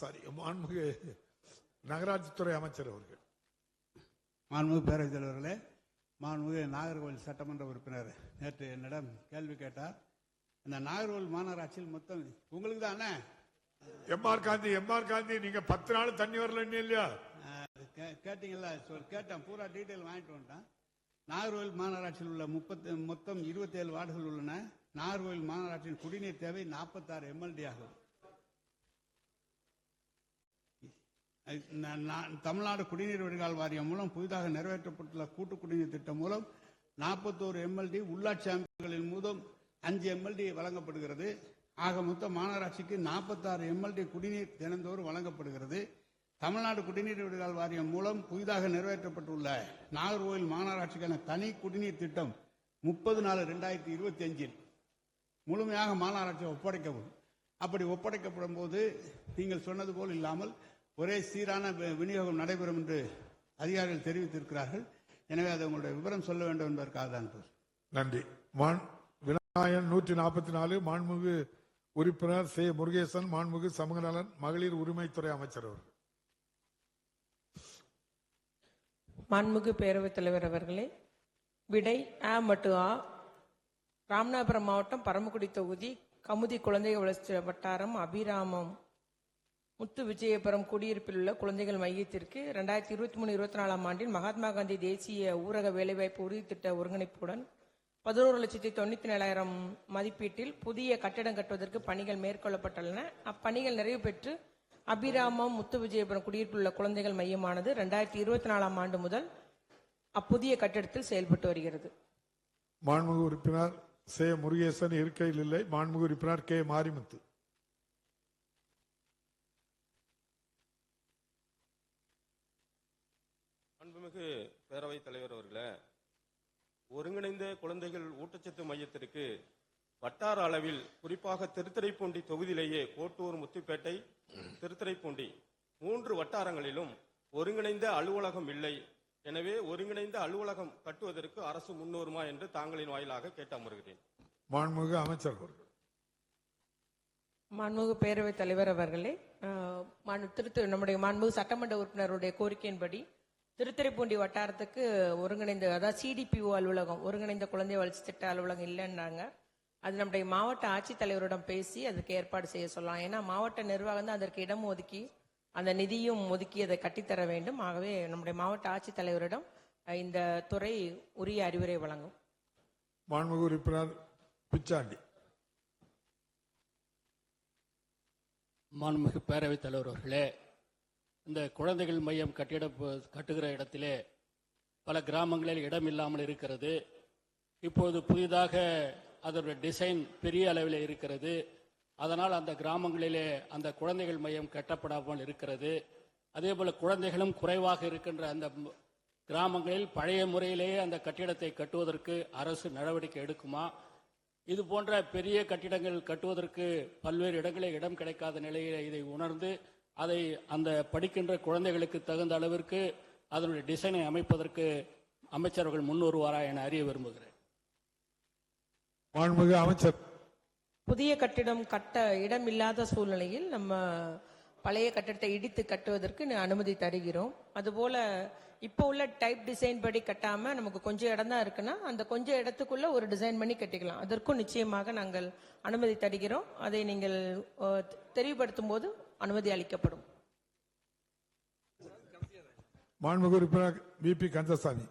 Sorry. மாண்புமிகு நகராட்சித்துறை அமைச்சர் அவர்கள். மாண்புமிகு பேரவைத் தலைவர்களே மாண்புமிகு நாகர்கோவில் சட்டமன்ற உறுப்பினர் நேற்று என்னிடம் கேள்வி கேட்டார். இந்த நாகர்கோவில் மாநகராட்சியில் மொத்தம் உங்களுக்கு தானே? எம்ஆர் காந்தி எம்ஆர் காந்தி நீங்க பத்து நாள் தண்ணி வரல இல்லையா? கேட்டீங்களா கேட்டேன். பூரா டீட்டெயில் வாங்கிட்டு வந்துட்டேன். நாகர்கோவில் மாநகராட்சியில் உள்ள முப்பத்தி மொத்தம் இருபத்தேழு வார்டுகள் உள்ளன. நாகர்கோவில் மாநகராட்சியின் குடிநீர் தேவை நாற்பத்தாறு எம்எல்டி ஆகும். தமிழ்நாடு குடிநீர் வடிகால் வாரியம் மூலம் புதிதாக நிறைவேற்றப்பட்டுள்ள கூட்டு குடிநீர் திட்டம் மூலம் நாற்பத்தோரு எம்எல்டி உள்ளாட்சி அமைப்புகளின் மூலம் அஞ்சு எம்எல்டி வழங்கப்படுகிறது. ஆக மொத்தம் மாநகராட்சிக்கு நாற்பத்தாறு எம்எல்டி குடிநீர் தினந்தோறும் வழங்கப்படுகிறது. தமிழ்நாடு குடிநீர் வடிகால் வாரியம் மூலம் புதிதாக நிறைவேற்றப்பட்டுள்ள நாகர்கோவில் மாநகராட்சிக்கான தனி குடிநீர் திட்டம் முப்பது நாலு ரெண்டாயிரத்தி இருபத்தி அஞ்சில் முழுமையாக மாநகராட்சியை ஒப்படைக்கவும். அப்படி ஒப்படைக்கப்படும் போது நீங்கள் சொன்னது போல் இல்லாமல் ஒரே சீரான விநியோகம் நடைபெறும் என்று அதிகாரிகள் தெரிவித்திருக்கிறார்கள். எனவே அதை உங்களுடைய விவரம் சொல்ல வேண்டும் என்பதற்காக தான். நன்றி. விநாயகன் நூற்றி நாற்பத்தி நாலு மாண்புமிகு உறுப்பினர் சே. முருகேசன் மாண்புமிகு சமூக நலன் மகளிர் உரிமைத்துறை அமைச்சர் அவர்கள். மாண்புமிகு பேரவைத் தலைவர் அவர்களே விடை அ மற்றும் ஆ ராமநாதபுரம் மாவட்டம் பரமக்குடி தொகுதி கமுதி குழந்தைகள் வளர்ச்சி வட்டாரம் அபிராமம். முத்து விஜயபுரம் குடியிருப்பில் உள்ள குழந்தைகள் மையத்திற்கு ரெண்டாயிரத்தி இருபத்தி மூணு இருபத்தி நாலாம் ஆண்டில் மகாத்மா காந்தி தேசிய ஊரக வேலைவாய்ப்பு உறுதி திட்ட ஒருங்கிணைப்புடன் பதினோரு லட்சத்தி தொண்ணூத்தி ஏழாயிரம் மதிப்பீட்டில் புதிய கட்டிடம் கட்டுவதற்கு பணிகள் மேற்கொள்ளப்பட்டுள்ளன. அப்பணிகள் நிறைவு பெற்று அபிராமம் முத்து விஜயபுரம் குடியிருப்பில் உள்ள குழந்தைகள் மையமானது ரெண்டாயிரத்தி இருபத்தி நாலாம் ஆண்டு முதல் அப்புதிய கட்டிடத்தில் செயல்பட்டு வருகிறது. மாண்புமிகு உறுப்பினர் சே. முருகேசன் இருக்கையில் இல்லை. மாண்புமிகு உறுப்பினர் கே. மாரிமுத்து. அன்புமிகு பேரவைத் தலைவர் அவர்களே ஒருங்கிணைந்த குழந்தைகள் ஊட்டச்சத்து மையத்திற்கு வட்டார அளவில் குறிப்பாக திருத்துறைப்பூண்டி தொகுதியிலேயே கோட்டூர் முத்துப்பேட்டை திருத்துறைப்பூண்டி மூன்று வட்டாரங்களிலும் ஒருங்கிணைந்த அலுவலகம் இல்லை. எனவே ஒருங்கிணைந்த அலுவலகம் கட்டுவதற்கு அரசு முன்வருமா என்று தாங்களின் வாயிலாக கேட்டு அமர்கிறேன். மாண்புமிகு அமைச்சர் அவர்கள். மாண்புமிகு பேரவைத் தலைவர் அவர்களே திருத்து நம்முடைய மாண்புமிகு சட்டமன்ற உறுப்பினருடைய கோரிக்கையின்படி திருத்துறைப்பூண்டி வட்டாரத்துக்கு ஒருங்கிணைந்த அதாவது சிடிபிஓ அலுவலகம் ஒருங்கிணைந்த குழந்தை வளர்ச்சி திட்ட அலுவலகம் இல்லைன்னாங்க. அது நம்முடைய மாவட்ட ஆட்சித்தலைவரிடம் பேசி அதுக்கு ஏற்பாடு செய்ய சொல்லலாம். ஏன்னா மாவட்ட நிர்வாகம் தான் அதற்கு இடம் ஒதுக்கி அந்த நிதியும் ஒதுக்கி அதை கட்டித்தர வேண்டும். ஆகவே நம்முடைய மாவட்ட ஆட்சித்தலைவரிடம் இந்த துறை உரிய அறிவுரை வழங்கும். மாண்புமிகு உறுப்பினர் பிச்சாண்டி. மாண்புமிகு பேரவைத் தலைவர் அவர்களே இந்த குழந்தைகள் மையம் கட்டிட கட்டுகிற இடத்திலே பல கிராமங்களில் இடம் இல்லாமல் இருக்கிறது. இப்போது புதிதாக அதோட டிசைன் பெரிய அளவில் இருக்கிறது. அதனால் அந்த கிராமங்களிலே அந்த குழந்தைகள் மையம் கட்டப்படாமல் இருக்கிறது. அதே போல குழந்தைகளும் குறைவாக இருக்கின்ற அந்த கிராமங்களில் பழைய முறையிலேயே அந்த கட்டிடத்தை கட்டுவதற்கு அரசு நடவடிக்கை எடுக்குமா? இது போன்ற பெரிய கட்டிடங்கள் கட்டுவதற்கு பல்வேறு இடங்களில் இடம் கிடைக்காத நிலையில் இதை உணர்ந்து அதை அந்த படிக்கின்ற குழந்தைகளுக்கு தகுந்த அளவிற்கு அதனுடைய டிசைனை அமைப்பதற்கு அமைச்சர்கள் முன் வருவாரா என அறிய விரும்புகிறேன். மாண்புமிகு அமைச்சர். புதிய கட்டிடம் கட்ட இடம் இல்லாத சூழ்நிலையில் நம்ம பழைய கட்டிடத்தை இடித்து கட்டுவதற்கு ந- அனுமதி தருகிறோம். அதுபோல இப்போ உள்ள டைப் டிசைன் படி கட்டாம நமக்கு கொஞ்சம் இடம் தான் இருக்குன்னா அந்த கொஞ்சம் இடத்துக்குள்ள ஒரு டிசைன் பண்ணி கட்டிக்கலாம். அதற்கும் நிச்சயமாக நாங்கள் அனுமதி தருகிறோம். அதை நீங்கள் அஹ், தெ- தெளிவுபடுத்தும் போது அனுமதி அளிக்கப்படும். மாண்புமிகு உறுப்பினர் பி பி கந்தசாமி.